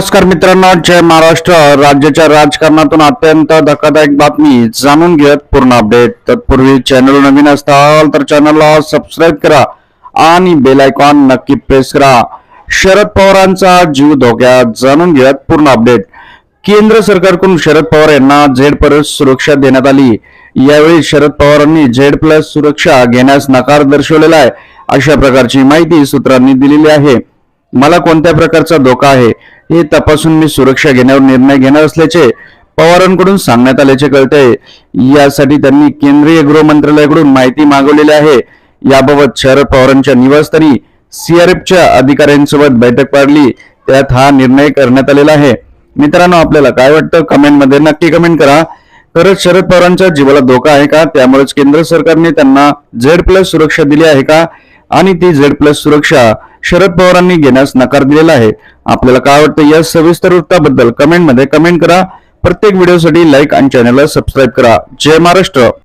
नमस्कार मित्रांनो जय महाराष्ट्र. राज्याच्या राजकारणातून अत्यंत धक्कादायक बातमी जाणून घेत पूर्ण अपडेट तत्पूर्वी चॅनल नवीन असताल तर चॅनलला सबस्क्राईब करा आणि बेल आयकॉन नक्की प्रेस करा. शरद पवारांचा जीव धोक्यात जाणून घेत पूर्ण अपडेट केंद्र सरकारकडून शरद पवार यांना झेड प्लस सुरक्षा देण्यात आली. यावेळी शरद पवारांनी झेड प्लस सुरक्षा घेण्यास नकार दर्शवलेला आहे. अशा प्रकारची माहिती सूत्रांनी दिलेली आहे. मला कोणत्या प्रकारचा धोका आहे हे तपासून मी सुरक्षा घेण्यावर निर्णय घेणार असल्याचे पवारांकडून सांगण्यात आल्याचे कळते यासाठी त्यांनी केंद्रीय गृह मंत्रालयाकडून माहिती मागवलेली आहे. याबाबत शरद पवारांच्या निवासस्थानी सीआरएफच्या अधिकाऱ्यांसोबत बैठक पाडली. त्यात हा निर्णय करण्यात आलेला आहे. मित्रांनो आपल्याला काय वाटतं? कमेंटमध्ये नक्की कमेंट करा. खरंच शरद पवारांच्या जीवाला धोका आहे का? त्यामुळेच केंद्र सरकारने त्यांना झेड प्लस सुरक्षा दिली आहे का? आणि ती झेड प्लस सुरक्षा शरद पवारांनी घेण्यास नकार दिलेला आहे. आपल्याला काय वाटतं या सविस्तर वृत्ताबद्दल कमेंटमध्ये कमेंट करा. प्रत्येक व्हिडिओसाठी लाईक आणि चॅनलला सबस्क्राईब करा. जय महाराष्ट्र.